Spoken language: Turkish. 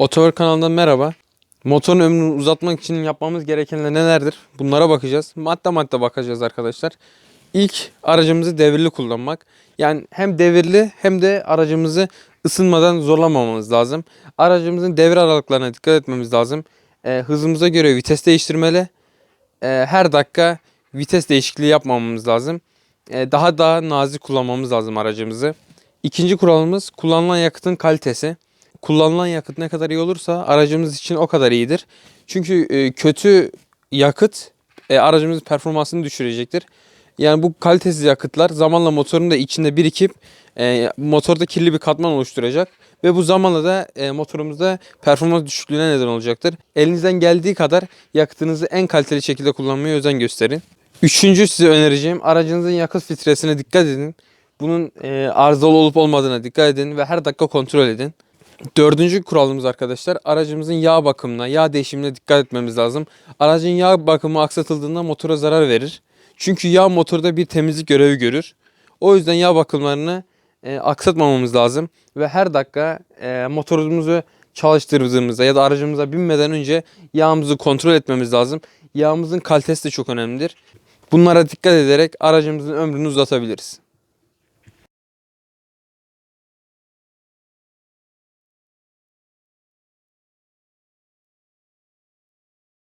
Otover kanalından merhaba. Motorun ömrünü uzatmak için yapmamız gerekenler nelerdir? Bunlara bakacağız. Madde madde bakacağız arkadaşlar. İlk aracımızı devirli kullanmak. Yani hem devirli hem de aracımızı ısınmadan zorlamamamız lazım. Aracımızın devir aralıklarına dikkat etmemiz lazım. Ee, hızımıza göre vites değiştirmeli. Ee, her dakika vites değişikliği yapmamamız lazım. Ee, daha daha nazik kullanmamız lazım aracımızı. İkinci kuralımız kullanılan yakıtın kalitesi kullanılan yakıt ne kadar iyi olursa aracımız için o kadar iyidir. Çünkü e, kötü yakıt e, aracımızın performansını düşürecektir. Yani bu kalitesiz yakıtlar zamanla motorun da içinde birikip e, motorda kirli bir katman oluşturacak. Ve bu zamanla da e, motorumuzda performans düşüklüğüne neden olacaktır. Elinizden geldiği kadar yakıtınızı en kaliteli şekilde kullanmaya özen gösterin. Üçüncü size önereceğim aracınızın yakıt filtresine dikkat edin. Bunun arızalı olup olmadığına dikkat edin ve her dakika kontrol edin. Dördüncü kuralımız arkadaşlar aracımızın yağ bakımına, yağ değişimine dikkat etmemiz lazım. Aracın yağ bakımı aksatıldığında motora zarar verir. Çünkü yağ motorda bir temizlik görevi görür. O yüzden yağ bakımlarını e, aksatmamamız lazım. Ve her dakika e, motorumuzu çalıştırdığımızda ya da aracımıza binmeden önce yağımızı kontrol etmemiz lazım. Yağımızın kalitesi de çok önemlidir. Bunlara dikkat ederek aracımızın ömrünü uzatabiliriz.